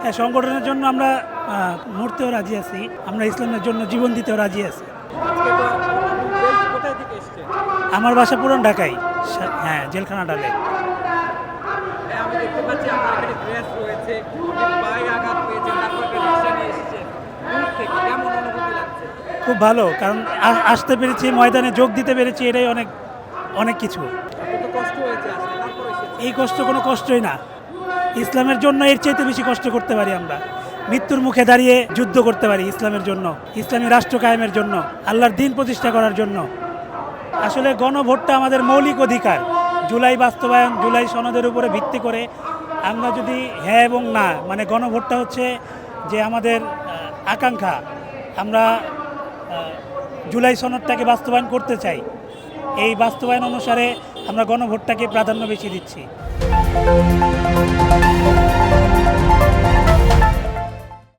হ্যাঁ সংগঠনের জন্য আমরা মরতেও রাজি আছি। আমরা ইসলামের জন্য জীবন দিতেও রাজি আছি। আমার বাসা পুরন ঢাকায়। হ্যাঁ জেলখানা ডালে হ্যাঁ, খুব ভালো কারণ আসতে পেরেছি ময়দানে যোগ দিতে পেরেছি এটাই অনেক অনেক কিছু। এই কষ্ট কোনো কষ্টই না। ইসলামের জন্য এর চাইতে বেশি কষ্ট করতে পারি আমরা। মৃত্যুর মুখে দাঁড়িয়ে যুদ্ধ করতে পারি ইসলামের জন্য, ইসলামী রাষ্ট্র কায়েমের জন্য, আল্লাহর দিন প্রতিষ্ঠা করার জন্য। আসলে গণভোটটা আমাদের মৌলিক অধিকার। জুলাই বাস্তবায়ন, জুলাই সনদের উপরে ভিত্তি করে আমরা যদি হ্যাঁ এবং না মানে গণভোটটা হচ্ছে যে আমাদের আকাঙ্ক্ষা। আমরা জুলাই সনদটাকে বাস্তবায়ন করতে চাই। এই বাস্তবায়ন অনুসারে আমরা গণভোটটাকে প্রাধান্য বেশি দিচ্ছি।